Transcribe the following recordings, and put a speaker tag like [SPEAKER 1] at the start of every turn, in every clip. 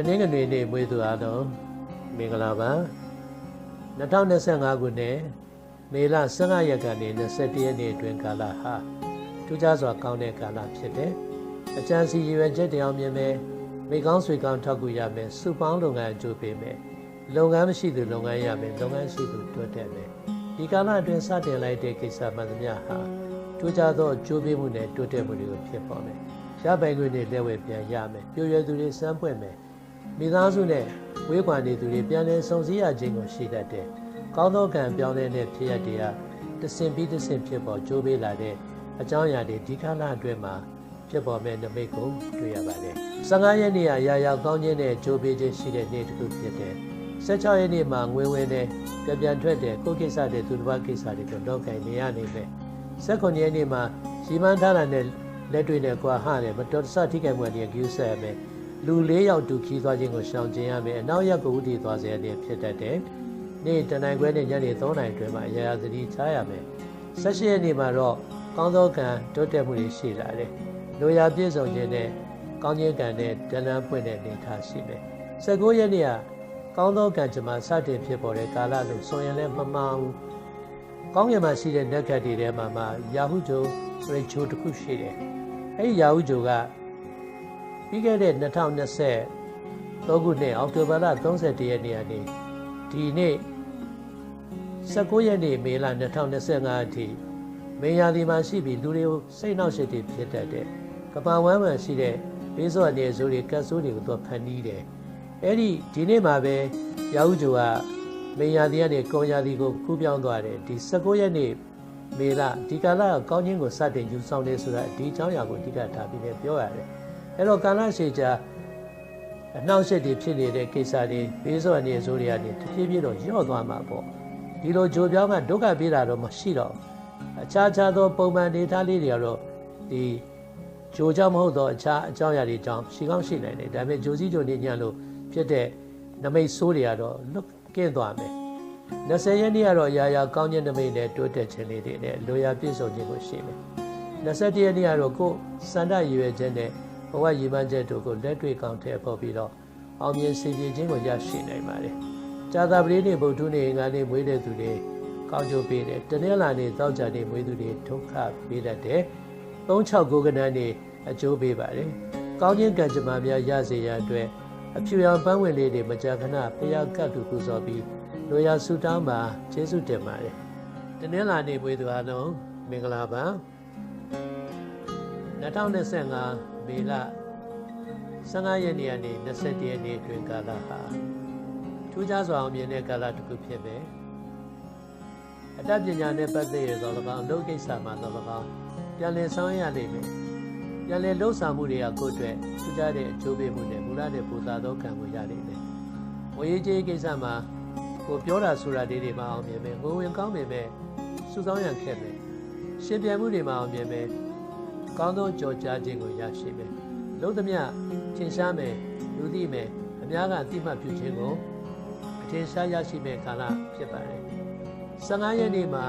[SPEAKER 1] တနင်္ဂနွေနေ့မွေးသူအားလုံးမင်္ဂလာပါ2025ခုနှစ်မေလ15ရက်ကနေ21ရက်နေ့အတွင်းကာလဟာထူးခြားစွာကောင်းတဲ့ကာလဖြစ်တယ်အကျဉ်းစီရွယ်ချက်တရားမြင်မယ်မိကောင်းဆွေကောင်းထောက်ကူရမယ်စုပေါင်းလုပ်ငန်းအကျိုးပေးမယ်လုပ်ငန်းမရှိသူလုပ်ငန်းရမယ်လုပ်ငန်းရှိသူတိုးတက်မယ်ဒီကာလအတွင်းစတင်လိုက်တဲ့ကိစ္စမှန်သမျှဟာထူးခြားသောအကျိုးပေးမှုနဲ့တိုးတက်မှုတွေကိုဖြစ်ပေါ်မယ်ရပိုင်ခွင့်တွေလက်ဝဲပြန်ရမယ်ပြည့်ရွယ်သူတွေစမ်းပွင့်မယ် မိသားစုနဲ့ဝေးကွာနေသူတွေပြန်လည်ဆုံစည်းရခြင်းကိုရှိတတ်တယ်။ကောင်းသောကံပြောင်းလဲတဲ့ဖြစ်ရတွေကတဆင်ပြီးတဆင်ဖြစ်ပေါ်ကြိုးပေးလာတဲ့အကြောင်းအရာတွေဒီကာလအတွင်းမှာဖြစ်ပေါ်မဲ့နမိတ်ကိုတွေ့ရပါတယ်။15ရက်နေ့ကရာရာကောင်းခြင်းနဲ့ကြိုးပေးခြင်းရှိတဲ့နေ့တစ်ခုဖြစ်တယ်။16ရက်နေ့မှာငွေဝင်တဲ့ပြပြန်ထွက်တဲ့ကိုယ်ကိစ္စတွေသူတစ်ပါးကိစ္စတွေကိုတော့ကင်နေရနေပဲ။19ရက်နေ့မှာရီမန်းထားတာနဲ့လက်တွေ့နဲ့ကွာဟတယ်မတော်တဆထိခိုက်မှုတွေကျူးဆက်ရမယ်။ လူ၄ယောက်တူခီးသွားခြင်းကိုရှောင်ကျဉ်ရမယ်အနောက်ရက်ကိုဥတည်သွားစေရတဲ့ဖြစ်တတ်တယ်။နေ့တနိုင်ခွဲနဲ့ညနေ3နိုင်တွင်မှာအရာရာသတိချရမယ်။၁၈ရက်နေ့မှာတော့ကောင်းသောကံတိုးတက်မှုတွေရှိလာတယ်။လိုရာပြည့်စုံခြင်းနဲ့ကောင်းခြင်းကံနဲ့တဏ္ဍပွင့်တဲ့နေထားရှိမယ်။၁၉ရက်နေ့ကကောင်းသောကံကြမှာစတင်ဖြစ်ပေါ်တဲ့ကာလလို့ဆိုရင်လည်းမမှန်ဘူး။ကောင်းကင်မှာရှိတဲ့နက်ခတ်တွေထဲမှာမှယာဟုဂျိုဆိုတဲ့ဂျိုတစ်ခုရှိတယ်။အဲဒီယာဟုဂျိုက ပြီးခဲ့တဲ့2023ခုနှစ်အောက်တိုဘာလ31ရက်နေ့ကနေဒီနေ့19ရက်နေ့မေလ2025အထိမေယာဒီမှာရှိပြီးလူတွေကိုစိတ်နှောက်ရှက်တွေဖြစ်တတ်တဲ့ကပ္ပဝမ်းမှရှိတဲ့ဘေးစောအနေဆိုးတွေကတ်ဆိုးတွေကိုသူဖန်တီးတယ်အဲ့ဒီဒီနေ့မှာပဲရာဟုဂျိုကမေယာဒီကနေကွန်ယာဒီကိုကူးပြောင်းသွားတယ်ဒီ19ရက်နေ့မေလဒီကာလကောင်းခြင်းကိုစတင်ယူဆောင်နေဆိုတာဒီအကြောင်းအရာကိုအဓိကထားပြီးပြောရတယ် အဲ့တော့ကာလရှည်ကြာအနှောက်အယှက်တွေဖြစ်နေတဲ့ကိစ္စတွေဘေးစောအနေအစိုးရတွေတဖြည်းဖြည်းတော့ညော့သွားမှာပေါ့ဒီလိုဂျိုပြောင်းကဒုက္ခပေးတာတော့မရှိတော့အခြားခြားသောပုံမှန်ဒေတာလေးတွေကတော့ဒီဂျိုကြောင့်မဟုတ်တော့အခြားအကြောင်းအရာတွေကြောင့်ရှိကောင်းရှိနိုင်တယ်ဒါပေမဲ့ဂျိုစည်းဂျိုနေညံ့လို့ဖြစ်တဲ့နမိတ်ဆိုးတွေကတော့လွတ်ကင်းသွားမယ်20ရက်နေ့ကတော့ရာရာကောင်းခြင်းနမိတ်နဲ့တိုးတက်ခြင်းလေးတွေနဲ့လိုရာပြည့်စုံခြင်းကိုရှိမယ်21ရက်နေ့ကတော့ကိုယ်စန္ဒရွယ်ခြင်းနဲ့ ဘဝရည်မှန်းချက်တို့ကိုလက်တွေ့ကောင်းထည့်ဖို့ပြီးတော့အောင်မြင်စေပြေခြင်းကိုရရှိနိုင်ပါတယ်။ကြာသာပတိနေ့ဗုဒ္ဓနေ့ငါနေ့မွေးတဲ့သူတွေကောင်းကျိုးပေးတယ်။တနင်္လာနေ့တောက်ကြနေ့မွေးသူတွေဒုက္ခပေးတတ်တယ်။36ကဏ္ဍနေ့အကျိုးပေးပါတယ်။ကောင်းခြင်းကံကြမ္မာများရစေရန်အတွက်အဖြူရောင်ပန်းဝင်လေးတွေမကြာခဏဖျားကတ်သူပူဇော်ပြီးလိုရာဆုတောင်းပါကျေးဇူးတင်ပါတယ်။တနင်္လာနေ့မွေးသူအားလုံးမင်္ဂလာပါ2025 မေလ15ရက်နေ့ကနေ21ရက်နေ့အတွင်းကာလဟာထူးခြားစွာအောင်မြင်တဲ့ကာလတစ်ခုဖြစ်ပဲအတတ်ပညာနဲ့ပတ်သက်ရသော၎င်းအလုပ်ကိစ္စမှာသော၎င်းပြန်လည်ဆောင်ရလိမ့်မယ်ပြန်လည်လှုပ်ဆောင်မှုတွေကကိုယ့်အတွက်ထူးခြားတဲ့အကျိုးပေးမှုနဲ့မူလတဲ့ပူဇာသောကံကိုရလိမ့်မယ်ဝေရေးကြီးကိစ္စမှာကိုပြောတာဆိုတာလေးတွေမှာအောင်မြင်မယ်ငိုဝင်ကောင်းပေမဲ့စုဆောင်းရန်ခက်မယ်ရှင်ပြန်မှုတွေမှာအောင်မြင်မယ် ကောင်းသောကြော်ကြားခြင်းကိုရရှိမယ်။လုံးသမျှထင်ရှားမယ်လူသိမယ်အများကသိမှတ်ပြုခြင်းကိုအထင်ရှားရရှိမဲ့ကာလဖြစ်ပါတယ်။15ရက်နေ့မှာ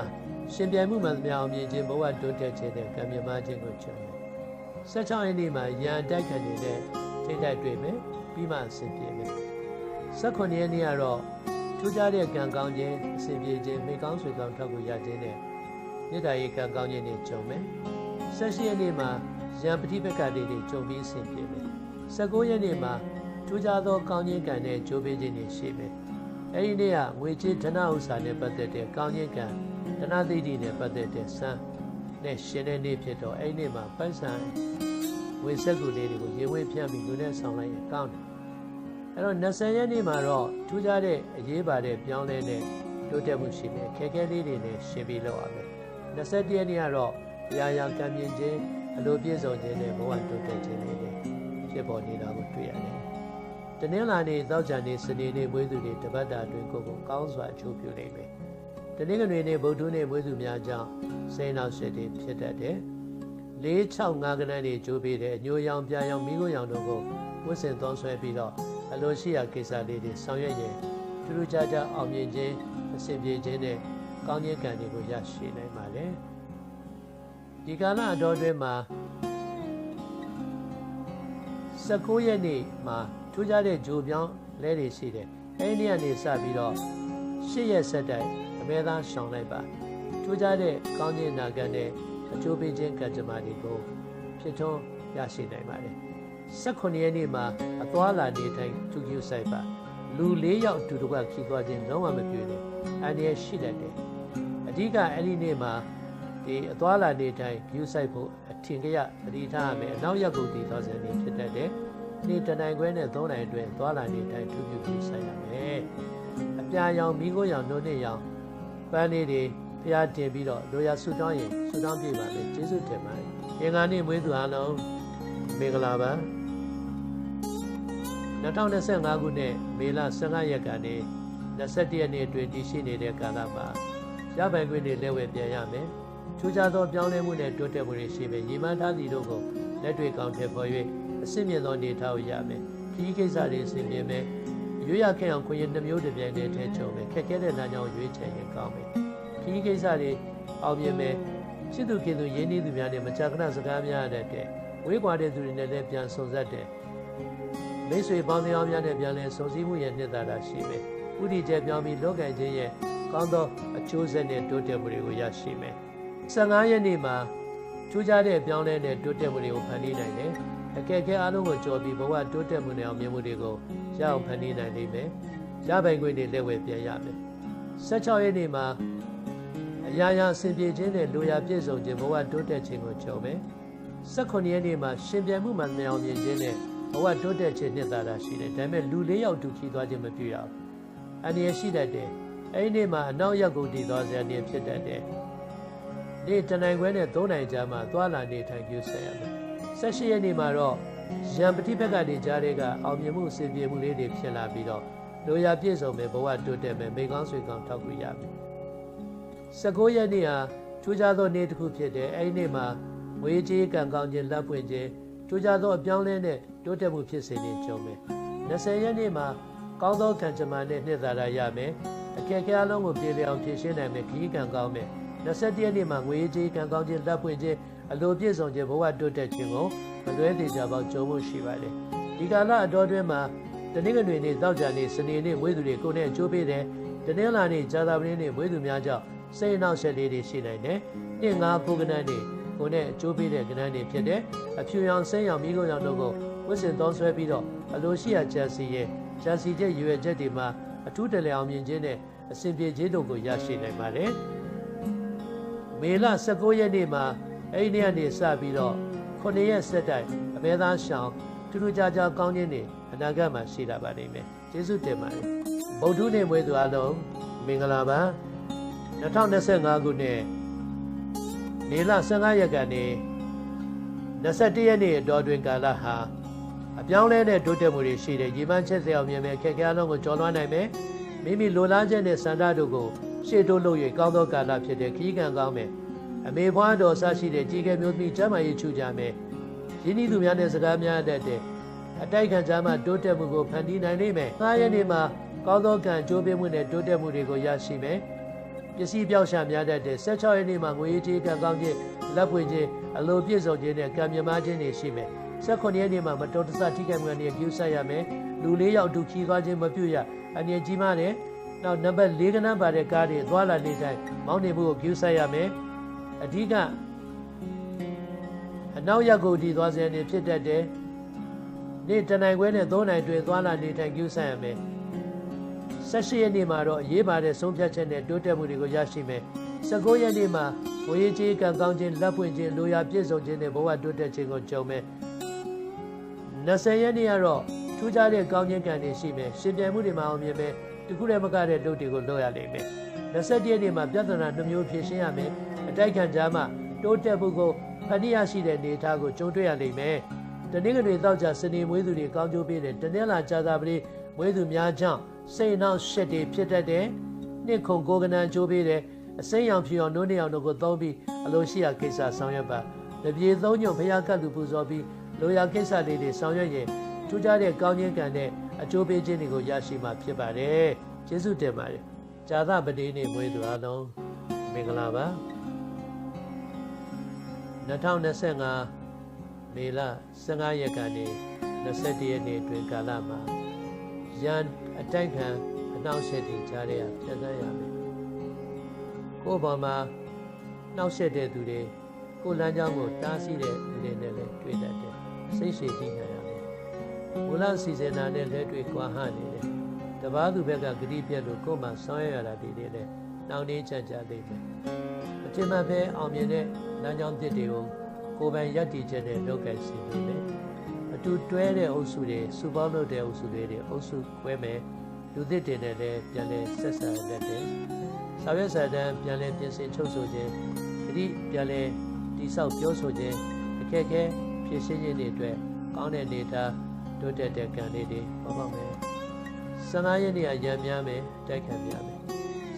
[SPEAKER 1] ရှင်ပြိုင်မှုမှန်သမျှအောင်မြင်ခြင်းဘဝတိုးတက်ခြင်းနဲ့ကံမြမခြင်းကိုချွတ်မယ်။16ရက်နေ့မှာရန်တိုက်ခံနေတဲ့ထိတိုက်တွေ့မယ်ပြီးမှအဆင်ပြေမယ်။18ရက်နေ့ကတော့ထူးခြားတဲ့ကံကောင်းခြင်းအဆင်ပြေခြင်းမိကောင်းဆွေကောင်းထောက်ကိုရခြင်းနဲ့မြတ်တာရေးကံကောင်းခြင်းတွေကြုံမယ်။ 16ရက်နေ့မှာရံပတိပက္ခတွေတွေကြုံပြီးဆင်ပြေမယ်19ရက်နေ့မှာထူးခြားသောကောင်းခြင်းကံနဲ့ကြိုးပေးခြင်းတွေရှိမယ်အဲဒီနေ့ကငွေချေးဓနဥစ္စာနဲ့ပတ်သက်တဲ့ကောင်းခြင်းကံဓနသိတိနဲ့ပတ်သက်တဲ့စံနဲ့ရှင်တဲ့နေ့ဖြစ်တော့အဲဒီနေ့မှာပိုက်ဆံဝေဆက်ကူလေးတွေကိုရေဝေးဖြန့်ပြီးလူနဲ့ဆောင်လိုက်ရင်ကောင်းတယ်အဲ့တော့20ရက်နေ့မှာတော့ထူးခြားတဲ့အရေးပါတဲ့ပြောင်းလဲတဲ့တိုးတက်မှုရှိမယ်ခဲခဲလေးတွေနဲ့ရှင်ပြီးလောက်ရမယ်21ရက်နေ့ကတော့ ရာရာကံမြင်ခြင်းအလိုပြည့်စုံခြင်းနဲ့ဘဝတိုးတက်ခြင်းတွေဖြစ်ပေါ်နေတာကိုတွေ့ရတယ်။တနင်္လာနေ့သောကြာနေ့စနေနေ့မွေးသူတွေတပတ်တာအတွင်းကိုယ်ကိုကောင်းစွာအကျိုးပြုနိုင်မယ်။တနင်္ဂနွေနေ့ဗုဒ္ဓနေ့မွေးသူများကြောင့်စိတ်နောက်ဆက်တွေဖြစ်တတ်တယ်။၄6 5ကနန်းတွေကျိုးပေးတဲ့အညိုရောင်ပြရောင်မိခိုးရောင်တို့ကိုဝတ်ဆင်သုံးဆွဲပြီးတော့အလိုရှိရာကိစ္စလေးတွေဆောင်ရွက်ရင်ထူးထူးခြားခြားအောင်မြင်ခြင်းအဆင်ပြေခြင်းနဲ့ကောင်းခြင်းကံတွေကိုရရှိနိုင်ပါလေ။ ဒီကာလအတော်တွင်မှာ19ရက်နေ့မှာထူးခြားတဲ့ဂျိုပြောင်းလဲတွေရှိတယ်အဲ့ဒီကနေစပြီးတော့ရှစ်ရက်ဆက်တိုင်အမဲသားရှောင်လိုက်ပါထူးခြားတဲ့ကောင်းခြင်းနာခံတဲ့အကျိုးပေးခြင်းကံကြမ္မာတွေကိုဖြစ်ထွန်းရရှိနိုင်ပါတယ်18ရက်နေ့မှာအသွားလာနေထိုင်ကျူကျူဆိုင်ပါလူ၄ယောက်အတူတကွခီးသွားခြင်းလုံးဝမပြေနဲ့အန္တရာယ်ရှိတတ်တယ်အဓိကအဲ့ဒီနေ့မှာ ဒီအသွားလာနေထိုင် view site ဖို့အထင်ကြရသတိထားရမယ်အနောက်ရက်ကိုတည်သွားစနေဖြစ်တတ်တယ်နေ့တနိုင်ခွဲနဲ့၃နိုင်အတွင်းသွားလာနေထိုင်ထူးထူးပြီးဆိုင်ရမယ်အပြာရောင်မိခိုးရောင်နှုတ်နှစ်ရောင်ပန်းလေးတွေဖျားတင်ပြီးတော့လိုရာဆူတောင်းရင်ဆူတောင်းပြပါမယ်ကျေးဇူးတင်ပါတယ်အင်္ဂါနေ့မွေးသူအားလုံးမင်္ဂလာပါ2025ခုနှစ်မေလ15ရက်ကနေ21ရက်နေ့အတွင်းတည်ရှိနေတဲ့ကာလမှာရပိုင်ခွင့်တွေလက်ဝဲပြန်ရမယ်။ ထူးခြားသောပြောင်းလဲမှုနဲ့တိုးတက်မှုတွေရှိပေရည်မှန်းထားသည့်တို့ကိုလက်တွေ့ကောင်းထည့်ဖော်၍အစစ်မြင့်သောနေထားကိုရမယ်။ဒီကိစ္စတွေအစဉ်ပြေမယ်။ရွေးရခဲ့အောင်ခွင့်ရနှမျိုးတစ်ပြိုင်တည်းထဲချုံမယ်။ခက်ခဲတဲ့လမ်းကြောင်းရွေးချယ်ရင်ကောင်းမယ်။ဒီကိစ္စတွေအောင်မြင်မယ်။ချစ်သူခင်သူရင်းနှီးသူများနဲ့မကြာခဏစကားများရတဲ့ဝေးကွာတဲ့သူတွေနဲ့လည်းပြန်ဆုံဆက်တဲ့မိတ်ဆွေပေါင်းတရားများနဲ့ပြန်လည်ဆုံစည်းမှုရဲ့နှစ်သာရရှိမယ်။ဥတီကျပြောင်းပြီးလောကင်ခြင်းရဲ့ကောင်းသောအကျိုးဆက်နဲ့တိုးတက်မှုတွေကိုရရှိမယ်။ 15ရက်နေ့မှာထူးခြားတဲ့ပြောင်းလဲတဲ့တိုးတက်မှုတွေကိုဖန်တီးနိုင်တယ်။အခက်အခဲအလုံးကိုကြော်ပြီးဘဝတိုးတက်မှုနဲ့အောင်မြင်မှုတွေကိုရအောင်ဖန်တီးနိုင်လိမ့်မယ်။ရပိုင်ခွင့်တွေလက်ဝဲပြန်ရမယ်။16ရက်နေ့မှာအရာရာအစဉ်ပြေခြင်းနဲ့လူရာပြည့်စုံခြင်းဘဝတိုးတက်ခြင်းကိုကြုံမယ်။18ရက်နေ့မှာရှင်ပြန်မှုမှမအောင်မြင်ခြင်းနဲ့ဘဝတိုးတက်ခြင်းနှစ်သာရရှိတယ်။ဒါပေမဲ့လူ၄ယောက်တူခီးသွားခြင်းမပြုရဘူး။အန္တရာယ်ရှိတတ်တယ်။အဲဒီနေ့မှာအနောက်ရက်ကိုတည်သွားစရာနေဖြစ်တတ်တယ်။ နေ့တနိုင်ခွဲနဲ့၃နိုင်ကြာမှသွားလာနေထိုင်ကြဆက်ရမယ်။၁၈ရက်နေ့မှာတော့ရံပတိဘက်ကနေကြားတွေကအောင်မြင်မှုအစီအပြေမှုလေးတွေဖြစ်လာပြီးတော့လိုရာပြည့်စုံမယ်ဘဝတိုးတက်မယ်မိကောင်းဆွေကောင်းထောက်ကူရမယ်။19ရက်နေ့ဟာထူးခြားသောနေ့တစ်ခုဖြစ်တယ်။အဲဒီနေ့မှာဝေးကြီးကံကောင်းခြင်းလက်ပွင့်ခြင်းထူးခြားသောအပြောင်းလဲနဲ့တိုးတက်မှုဖြစ်စေနေကြုံမယ်။20ရက်နေ့မှာကောင်းသောကံကြမ္မာနဲ့နှစ်သာရရမယ်။အခက်အခဲအလုံးကိုပြေလည်အောင်ဖြေရှင်းနိုင်မယ်ခီးကံကောင်းမယ်။ 21ရက်နေ့မှာငွေကြေးကံကောင်းခြင်းလက်ပွင့်ခြင်းအလိုပြည့်စုံခြင်းဘဝတိုးတက်ခြင်းကိုမလွဲသေးကြပါကြုံမှုရှိပါတယ်။ဒီကာလအတော်တွင်းမှာတနင်္ဂနွေနေ့တောက်ကြနေ့စနေနေ့မွေးသူတွေကိုယ်နဲ့အကျိုးပေးတယ်။တနင်္လာနေ့ဇာတာပတိနေ့မွေးသူများကြောင့်စိတ်အနှောက်အယှက်လေးတွေရှိနိုင်တယ်။နေ့ငါးဖုကနန်းနေ့ကိုယ်နဲ့အကျိုးပေးတဲ့ကဏ္ဍတွေဖြစ်တဲ့အဖြူရောင်ဆင်းရောင်မိကုန်ရောင်တို့ကိုဝစ်စင်သုံးဆွဲပြီးတော့အလိုရှိရာဂျာစီရဲ့ဂျာစီတဲ့ရွယ်ချက်တွေမှာအထူးတလဲအောင်မြင်ခြင်းနဲ့အစဉ်ပြေခြင်းတို့ကိုရရှိနိုင်ပါတယ်။ မေလ19ရက်နေ့မှာအဲ့ဒီနေ့ကနေစပြီးတော့9ရက်ဆက်တိုင်အမဲသားရှောင်းထူးထူးခြားခြားကောင်းခြင်းတွေအနာဂတ်မှာရှိလာပါလိမ့်မယ်။ကျေးဇူးတင်ပါတယ်။ဗုဒ္ဓနေ့မွေးသူအလုံးမင်္ဂလာပါ2025ခုနှစ်မေလ15ရက်ကနေ21ရက်နေ့အတော်တွင်ကာလဟာအပြောင်းလဲတဲ့တိုးတက်မှုတွေရှိတဲ့ရည်မှန်းချက်စရာမြင်မဲ့ခက်ခဲအလုံးကိုကျော်လွှားနိုင်မယ်မိမိလိုလားချက်နဲ့စန္ဒတို့ကို ရှေ့တိုးလို့၍ကောင်းသောကာလဖြစ်တဲ့ခီးကံကောင်းမယ်အမေဘွားတော်ဆရှိတဲ့ကြီးကဲမျိုးသမီးကျမ်းမာရေးချူကြမယ်ရင်းနှီးသူများနဲ့စကားများတတ်တဲ့အတိုက်ခံကြားမှတိုးတက်မှုကိုဖန်တီးနိုင်လိမ့်မယ်။၅ရက်နေ့မှာကောင်းသောကံကြိုးပေးမှုနဲ့တိုးတက်မှုတွေကိုရရှိမယ်။ပစ္စည်းပြောက်ရှာများတတ်တဲ့16ရက်နေ့မှာငွေကြေးကံကောင်းခြင်းလက်ပွင့်ခြင်းအလိုပြည့်စုံခြင်းနဲ့ကံမြမခြင်းတွေရှိမယ်။18ရက်နေ့မှာမတော်တဆထိခိုက်မှုတွေပြုဆက်ရမယ်။လူလေးယောက်အတူခီးသွားခြင်းမပြုရအနေကြီးမားတယ်။ နောက်နံပါတ်၄ကဏ္ဍပါတဲ့ကားတွေသွားလာနေတိုင်းမောင်းနေမှုကိုပြုဆက်ရမယ်။အဓိကအနောက်ရက်ကိုဒီသွားစရနေဖြစ်တတ်တယ်။နေ့တနိုင်ခွဲနဲ့၃နိုင်တွင်သွားလာနေထိုင်ပြုဆက်ရမယ်။18ရက်နေ့မှာတော့အရေးပါတဲ့ဆုံးဖြတ်ချက်နဲ့တိုးတက်မှုတွေကိုရရှိမယ်။19ရက်နေ့မှာဝေကြီးကံကောင်းခြင်းလက်ပွင့်ခြင်းလိုရာပြည့်စုံခြင်းနဲ့ဘဝတိုးတက်ခြင်းကိုကြုံမယ်။20ရက်နေ့ကတော့ထူးခြားတဲ့ကောင်းခြင်းကံတွေရှိမယ်။ရှင်ပြန်မှုတွေမှာအောင်မြင်မယ်။ တခုတည်းမကတဲ့လုပ်တွေကိုလုပ်ရလိမ့်မယ်။21ရက်နေ့မှာပြဿနာနှမျိုးဖြေရှင်းရမယ်။အတိုက်ခံကြားမှာတိုးတက်မှုကိုဖန်တီးရရှိတဲ့နေသားကိုကြုံတွေ့ရလိမ့်မယ်။တနင်္ဂနွေတောက်ကြစနေမွေးသူတွေကောင်းကျိုးပေးတယ်။တနင်္လာကြာသာပတိမွေးသူများကြောင့်စိတ်နှောက်ရှက်တွေဖြစ်တတ်တယ်။နှစ်ခုကိုကနန်ကျိုးပေးတယ်။အစိမ်းရောင်ဖြူအောင်နိုးနေအောင်တို့ကိုသုံးပြီးအလိုရှိရာကိစ္စဆောင်ရွက်ပါ။တပြေသုံးညုံဖျားကတ်လူပူဇော်ပြီးလိုရာကိစ္စလေးတွေဆောင်ရွက်ရင်ထူးခြားတဲ့ကောင်းခြင်းကံနဲ့ အကျိုးပေးခြင်းတွေကိုရရှိမှာဖြစ်ပါတယ်။ကျေးဇူးတင်ပါတယ်။ဇာသပတိနေ့မွေးသူအားလုံးမင်္ဂလာပါ2025မေလ15ရက်ကနေ21 21ရက်နေ့အတွင်းကာလမှာရန်အတိုက်ခံအနှောင့်အယှက်တွေကြားရဖြတ်သန်းရမယ်ကိုယ့်ဘောင်မှာနှောက်ယှက်တဲ့သူတွေကိုယ်လမ်းကြောင်းကိုတားဆီးတဲ့လူတွေနဲ့လည်းတွေ့တတ်တယ်စိတ်ရှည်ပြီးနိုင်ရ မယ်မူလစီစဉ်တာနဲ့လက်တွေ့ကွာဟနေတယ်တပားသူဘက်ကဂတိပြတ်လို့ကိုယ်မှဆောင်းရရတာဒီလေးနဲ့နှောင့်နှေးချမ်းကြလိမ့်မယ်အထင်မှန်ပဲအောင်မြင်တဲ့လမ်းကြောင်းတစ်တွေကိုကိုယ်ပိုင်ရည်တည်ချက်နဲ့လုပ်ကိုင်စီနေတယ်အတူတွဲတဲ့အုပ်စုတွေစုပေါင်းလုပ်တဲ့အုပ်စုတွေတွေအုပ်စုခွဲမယ်လူသစ်တွေနဲ့လည်းပြန်လဲဆက်ဆံတတ်တယ်စာရွက်စာတမ်းပြန်လဲပြင်ဆင်ချုပ်ဆိုခြင်းဂတိပြန်လဲတိဆောက်ပြောဆိုခြင်းအခက်အခဲဖြည့်ရှင်းခြင်းတွေအတွက်ကောင်းတဲ့နေသား တိုးတက်တဲ့ကံလေးတွေပေါ်ပေါက်မယ်15ရက်နေ့ကရံများမယ်တိုက်ခံများမယ်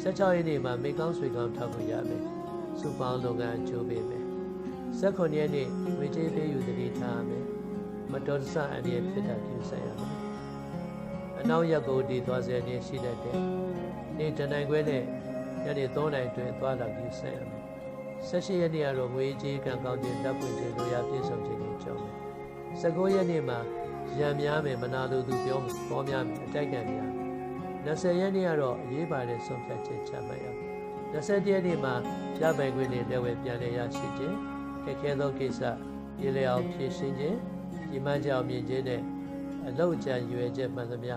[SPEAKER 1] 16ရက်နေ့မှာမိကောင်းဆွေကောင်းထောက်လို့ရမယ်စုပေါင်းလုပ်ငန်းကျိုးပေးမယ်18ရက်နေ့ဝေကျေးပေးယူသတိထားရမယ်မတော်တဆအန္တရာယ်ဖြစ်တာပြုဆိုင်ရမယ်အနောက်ရက်ကိုဒီသွားစေနေရှိတတ်တယ်နေ့တနိုင်ခွဲနဲ့ညနေ3နိုင်တွင်သွားလာပြုဆိုင်ရမယ်18ရက်နေ့ကတော့ငွေကြေးကံကောင်းခြင်းတပ်ပွင့်ခြင်းလိုရာပြည့်စုံခြင်းတွေကြောင်းမယ်19ရက်နေ့မှာ ရံများမယ်မနာလိုသူပြောပေါ်များမယ်အတိုက်ခံများ20ရက်နေ့ကတော့အရေးပါတဲ့ဆုံးဖြတ်ချက်ချမှတ်ရမယ်21ရက်နေ့မှာရပိုင်ခွင့်တွေလက်ဝဲပြန်လည်ရရှိခြင်းခက်ခဲသောကိစ္စပြည်လည်အောင်ဖြည့်ရှင်းခြင်းဒီမှကြောင်မြင်ခြင်းနဲ့အလောက်ကြံရွယ်ချက်မှန်သမျှ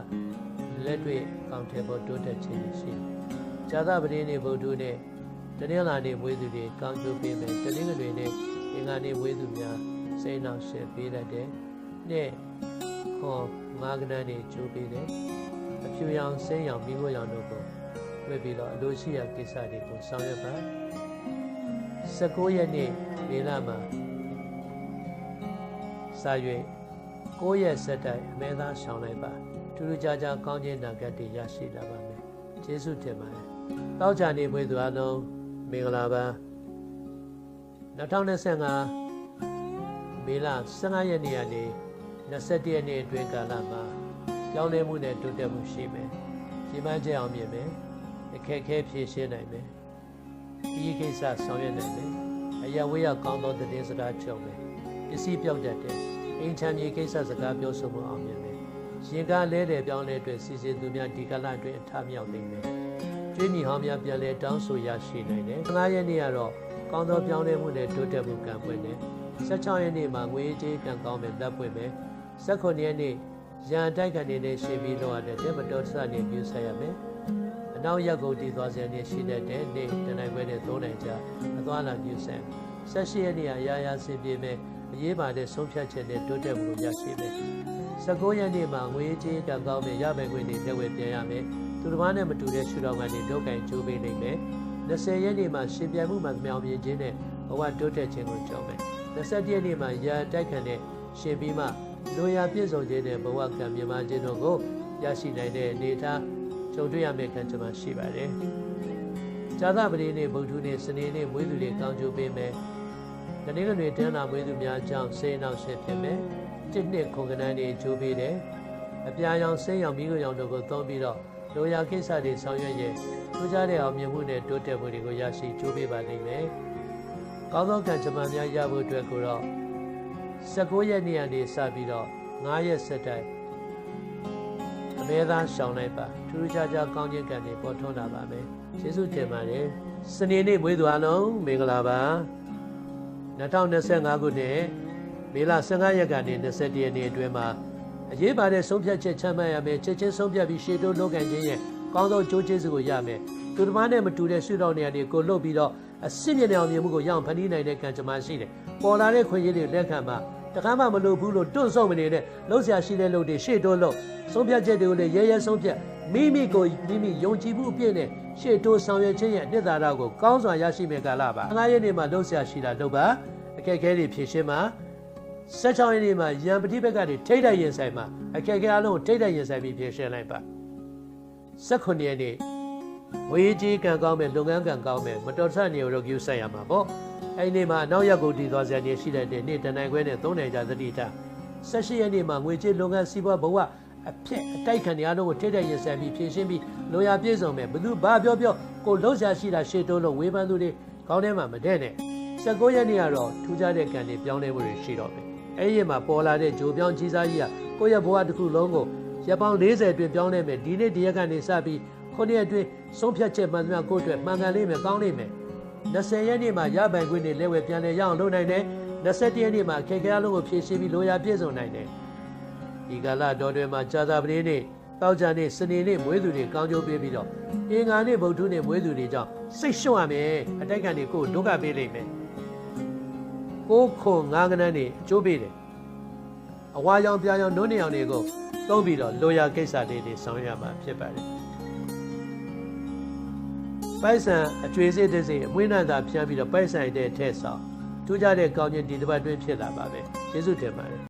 [SPEAKER 1] လက်တွေ့ကောင်းတဲ့ပေါ်တိုးတက်ခြင်းရှိတယ်။ဇာသပတိနေ့ဗုဒ္ဓနဲ့တနင်္လာနေ့မွေးသူတွေကောင်းကျိုးပေးမယ်တနင်္ဂနွေနေ့အင်္ဂါနေ့မွေးသူများစိတ်နှောင့်ရှက်ပေးတတ်တယ်။နေ့ ခေါ်ငါးကနန်းနေ့ကျိုးပေးတယ်။အဖြူရောင်စိမ်းရောင်မိဖို့ရောင်တို့ကိုဝေပြီးတော့အလိုရှိရာကိစ္စတွေကိုဆောင်ရွက်ပါ19ရက်နေ့မေလမှာစာရွေ9ရက်ဆက်တိုက်အမဲသားရှောင်းလိုက်ပါထူးထူးခြားခြားကောင်းခြင်းနာဂတ်တွေရရှိလာပါမယ်ကျေးဇူးတင်ပါတယ်တောက်ချာနေမွေးသူအလုံးမင်္ဂလာပါ2025မေလ15ရက်နေ့ကနေ 21ရက်နေ့အတွင်းကာလမှာကြောင်းလဲမှုနဲ့တိုးတက်မှုရှိမယ်ဒီမှကြအောင်မြင်မယ်အခက်အခဲဖြေရှင်းနိုင်မယ်ဒီကိစ္စဆောင်ရွက်နိုင်မယ်အရာဝေးရကောင်းသောတည်င်းစကားချုပ်မယ်ပစ္စည်းပြောင်းတတ်တယ်အိမ်ချမ်းမြေကိစ္စစကားပြောဆိုမှုအောင်မြင်မယ်ရင်ကားလဲတယ်ပြောင်းလဲအတွက်စီစဉ်သူများဒီကလအတွင်းအထမြောက်နိုင်မယ်ကျွေးမြီဟောင်းများပြန်လဲတောင်းဆိုရရှိနိုင်တယ်9ရက်နေ့ကတော့ကောင်းသောပြောင်းလဲမှုနဲ့တိုးတက်မှုကံပွင့်တယ်16ရက်နေ့မှာငွေကြေးကံကောင်းမယ်တပ်ပွင့်မယ် 18ရက်နေ့ရန်တိုက်ခံနေတဲ့ရှင်ပြီးတော့တဲ့တမတော်ဆနေပြုဆက်ရမယ်နောက်ရက်ကိုတည်သွားစေနေရှိတဲ့တဲ့နေ့တနိုင်ခွဲနဲ့သုံးနိုင်ကြအသွားလာပြုဆန်ဆက်ရှိရက်နေ့အရာရာဆင်ပြေမဲ့အရေးပါတဲ့ဆုံးဖြတ်ချက်နဲ့တိုးတက်မှုရရှိမယ်19ရက်နေ့မှာငွေကြေးကံကောင်းမဲ့ရမယ်ခွင့်တွေလက်ဝဲပြန်ရမယ်သူတစ်ပါးနဲ့မတူတဲ့ရှုထောင့်ကနေလောက်ကင်ကျိုးပေးနိုင်မယ်20ရက်နေ့မှာရှင်ပြိုင်မှုမှာမြောင်မြင်ခြင်းနဲ့ဘဝတိုးတက်ခြင်းကိုကြောင်းမယ်21ရက်နေ့မှာရာတိုက်ခံတဲ့ရှင်ပြီးမှ လိုရာပြည့်စုံခြင်းနဲ့ဘဝကံမြင်မှခြင်းတို့ကိုရရှိနိုင်တဲ့အနေအထားကြုံတွေ့ရမယ့်ခံချက်မှရှိပါတယ်။ဇာသပတိနေ့ဗုဒ္ဓနေ့စနေနေ့မွေးသူတွေကောင်းကျိုးပေးမယ်။တနင်္ဂနွေတန်းလာမွေးသူများကြောင့်စိတ်နှောက်ရှက်ဖြစ်မယ်။တစ်နှစ်ခုံကနန်းတွေကျိုးပေးတယ်။အပြာရောင်စိတ်ရောင်မိကိုရောင်တို့ကိုသုံးပြီးတော့လိုရာကိစ္စတွေဆောင်ရွက်ရင်ထူးခြားတဲ့အောင်မြင်မှုနဲ့တိုးတက်မှုတွေကိုရရှိကျိုးပေးပါလိမ့်မယ်။ကောင်းသောကံကြမ္မာများရဖို့အတွက်ကိုတော့ 19ရက်နေ့ကနေစပြီးတော့9ရက်ဆက်တိုက်အမဲသားရှောင်းလိုက်ပါထူးထူးခြားခြားကောင်းခြင်းကံတွေပေါ်ထွန်းလာပါမယ်ယေရှုတင်ပါတယ်စနေနေ့မွေးသူအလုံးမင်္ဂလာပါ2025ခုနှစ်မေလ15ရက်ကနေ21ရက်နေ့အတွင်းမှာအရေးပါတဲ့ဆုံးဖြတ်ချက်ချမှတ်ရမယ်ချက်ချင်းဆုံးဖြတ်ပြီးရှေ့တိုးလုပ်ကန်ခြင်းရဲ့ကောင်းသောကြိုးကျေးဇူးကိုရမယ်သူတစ်ပါးနဲ့မတူတဲ့ရှုထောင့်နေရာတွေကိုလွတ်ပြီးတော့အစစ်မြစ်တဲ့အောင်မြင်မှုကိုရအောင်ဖန်တီးနိုင်တဲ့ကံကြမ္မာရှိတယ်ပေါ်လာတဲ့ခွင့်ရည်တွေလက်ခံပါ တခါမှမလိုဘူးလို့တွန့်ဆုံမနေတဲ့လှုပ်ရှားရှိတဲ့လုပ်တွေရှေ့တိုးလို့ဆုံးဖြတ်ချက်တွေကိုလည်းရဲရဲဆုံးဖြတ်မိမိကိုမိမိယုံကြည်မှုအပြည့်နဲ့ရှေ့တိုးဆောင်ရွက်ခြင်းရဲ့အနှစ်သာရကိုကောင်းစွာရရှိမယ့်ကာလပါငါးရက်နေ့မှာလှုပ်ရှားရှိတာလုပ်ပါအခက်အခဲတွေဖြေရှင်းပါ16ရက်နေ့မှာရန်ပတိဘက်ကနေထိတ်တိုက်ရင်ဆိုင်မှာအခက်အခဲအလုံးကိုထိတ်တိုက်ရင်ဆိုင်ပြီးဖြေရှင်းလိုက်ပါ18ရက်နေ့ဝေးကြီးကံကောင်းမဲ့လုပ်ငန်းကံကောင်းမဲ့မတော်ဆနေရောဂယူဆိုင်ရမှာပေါ့ အဲ့ဒီနေ့မှာနောက်ရက်ကိုတည်သွားစရာနေရှိတဲ့နေ့တနိုင်ခွဲနဲ့သုံးနိုင်ကြသတိထား18ရက်နေ့မှာငွေကြေးလုပ်ငန်းစီးပွားဘဝအဖြစ်အတိုက်ခံရတော့ကိုထိတဲ့ရင်ဆိုင်ပြီးဖြည့်ရှင်းပြီးလိုရာပြည့်စုံမယ်ဘသူဘာပြောပြောကိုလှုပ်ရှားရှိတာရှေ့တိုးလို့ဝေဖန်သူတွေကောင်းထဲမှာမတဲ့နဲ့19ရက်နေ့ကတော့ထူးခြားတဲ့ကံတွေပြောင်းလဲမှုတွေရှိတော့မယ်အဲ့ဒီမှာပေါ်လာတဲ့ဂျိုပြောင်းကြီးစားကြီးကကိုယ့်ရဲ့ဘဝတစ်ခုလုံးကိုရပ်ပေါင်း40အတွင်းပြောင်းလဲမယ်ဒီနေ့ဒီရက်ကနေစပြီးခုနှစ်ရက်အတွင်းဆုံးဖြတ်ချက်မှန်သမျှကိုယ့်အတွက်မှန်ကန်လိမ့်မယ်ကောင်းလိမ့်မယ် 20ရက်နေ့မှာရပိုင်ခွင့်တွေလက်ဝဲပြန်လဲရအောင်လုပ်နိုင်တယ်21ရက်နေ့မှာခေခေအလုံးကိုဖြည့်ရှင်းပြီးလိုရာပြည့်စုံနိုင်တယ်ဒီကာလတော်တွင်မှာကြာသာပတိနေ့တောက်ကြနေ့စနေနေ့မွေးသူတွေကောင်းကျိုးပေးပြီးတော့အင်္ဂါနေ့ဗုဒ္ဓနေ့မွေးသူတွေကြောင့်စိတ်ရှုံ့ရမယ်အတိုက်ခံတွေကိုယ်ဒုက္ခပေးလိမ့်မယ်ကိုယ်ခွန်ငါးကနန်းနေအကျိုးပေးတယ်အဝါရောင်ပြာရောင်နုံးနေအောင်တွေကိုသုံးပြီးတော့လိုရာကိစ္စတွေတွေဆောင်ရွက်ရမှာဖြစ်ပါတယ် ပိုက်ဆံအကျွေးစစ်တစ်စိအမွေးနံသာဖြန်းပြီးတော့ပိုက်ဆံတဲ့ထဲဆောင်ထူးခြားတဲ့ကောင်းခြင်းဒီတစ်ပတ်တွင်းဖြစ်လာပါပဲယေရှုတင်ပါတယ်